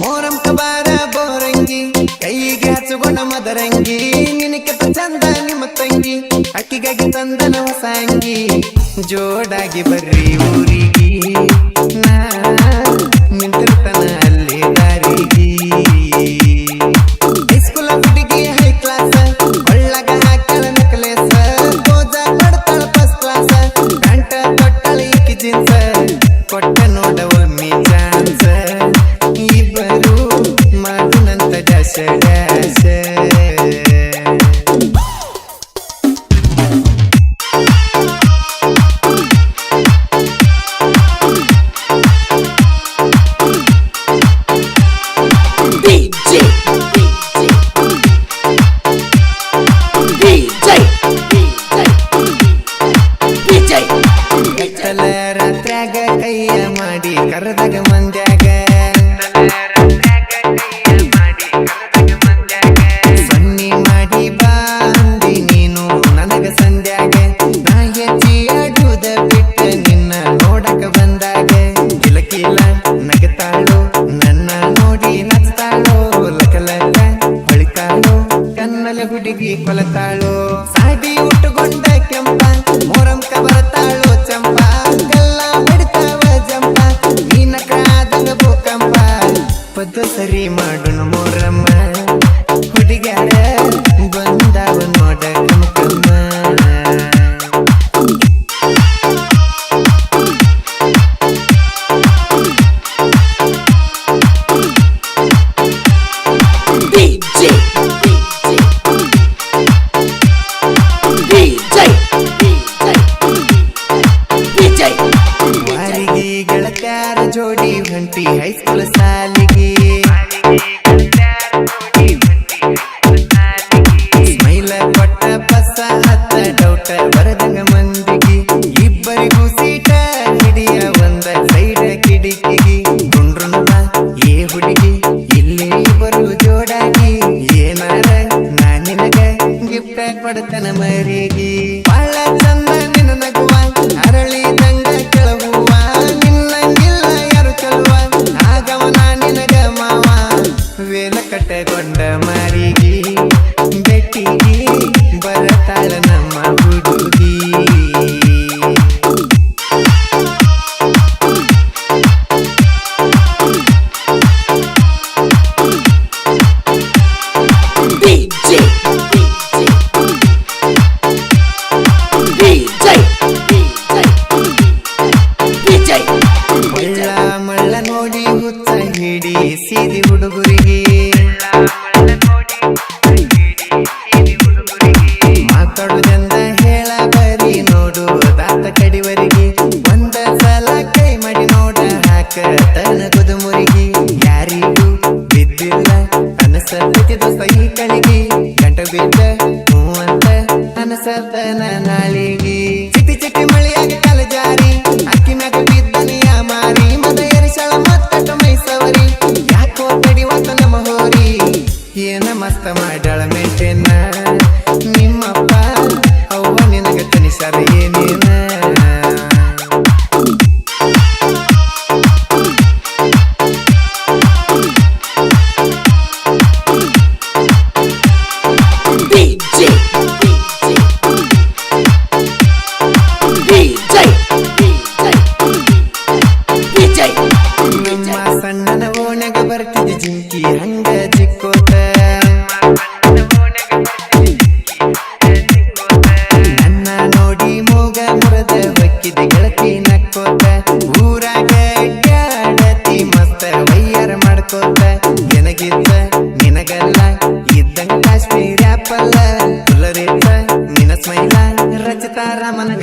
ಮೋರಂ ಕಬಾರ ಬೋರಂಗಿ, ಕೈಗೆ ಹಚ್ಚುಗೊಂಡ ಮದರಂಗಿ ನಿನಕೆತ್ತ ಚಂದ ನಿಮ್ಮ ತಂಗಿ, ಅಕ್ಕಿಗಾಗಿ ತಂದನ ಹೊಸ ಅಂಗಿ ಜೋಡಾಗಿ ಬರ್ರಿ ಊರಿಗೆ. ನಾ ನಿಂತಿರ್ತನ DJ ಹುಡುಗಿ ಕೊಲತಾಳು. ಸಾಡಿ ಉಟ್ಟುಕೊಂಡ ಕೆಂಪ ಮೋರಂಕ ಬರತಾಳು ಚಂಪ. ಗಲ್ಲ ಬಿಡ್ತಾವ ಜಂಪ ನೀನ ಕಾದಂಗ ಭೂಕಂಪ. ಪದ್ದು ಸರಿ ಮಾಡುನು ಮೊರಮ್ಮ. ಹುಡುಗ್ಯಾರ ಬಂದಾವ ನೋಡ ಕಮಕಮ್ಮ प्यार जोड़ी घंटी हाई स्कूल सालगी ಕಳಿಗೆ ಗಂಟ ಬಿದ್ದ ಹೂ ಅಂತ ನಾಳಿಗೆ ಚಿಟಿ ಚಿಟಿ ಮಳೆಯಾಗ ಕಲ ಜಾರಿ, ಅಕ್ಕಿ ಮ್ಯಾಗ ಬಿದ್ದನಿಯ ಮಾರಿ. ಮದ ಎರಿಸಳ ಮತ್ತ ಮೈಸವರಿ ಯಾಕೋ ಕಡಿವತ್ತ ನಮ್ಮ ಹೋರಿ. ಏನ ಮಸ್ತ ಮಾಡಳ ಮೆಂಟೆನ? ನಿಮ್ಮಪ್ಪ ಅವ್ವ ನಿನಗ ತನಿಸರ ಏನೇನ?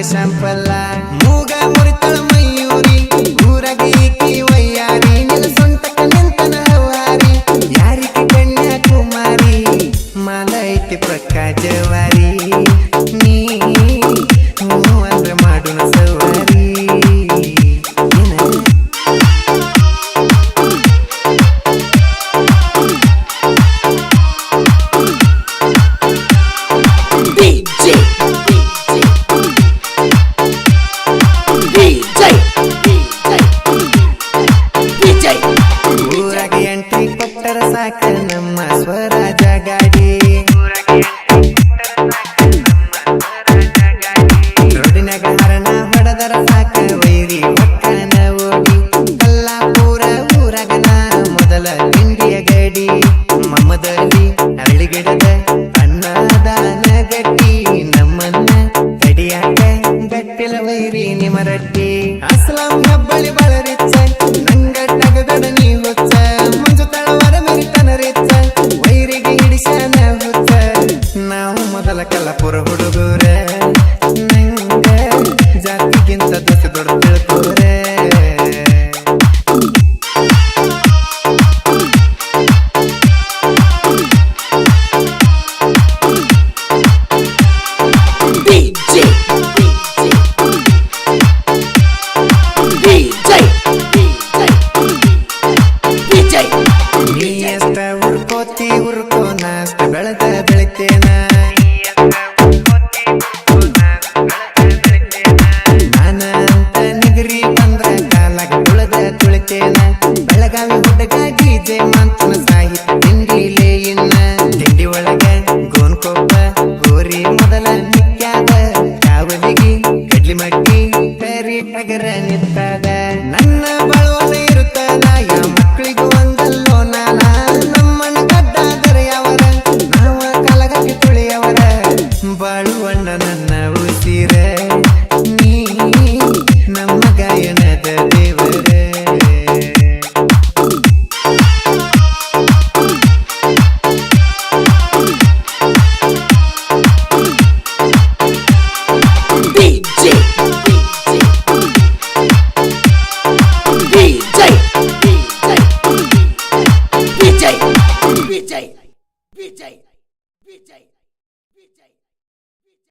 ಶಾಂಪಲ್ಲ ಮೂಗ ಮುರಿತಳ ಮಯೂರಿ, ಊರಾಗ ಈಕಿ ವಯ್ಯಾರಿ ನಿನ ಸೊಂಟಕ ನಿಂತನ ಹವಾರಿ. ಯಾರಿಗೆ ಕನ್ಯಾಕುಮಾರಿ ಮಾಲ ಐತಿ ಪ್ರಕ್ಕ ಜವಾರಿ ನೀ ಹ್ಞೂ ಅಂದ್ರ ಮಾಡುನ la pura ಬೆಳಗಾವಿ ಹುಡುಗ ಗೀತೆ ಮಂತನ ಸಾಹಿತ್ಯ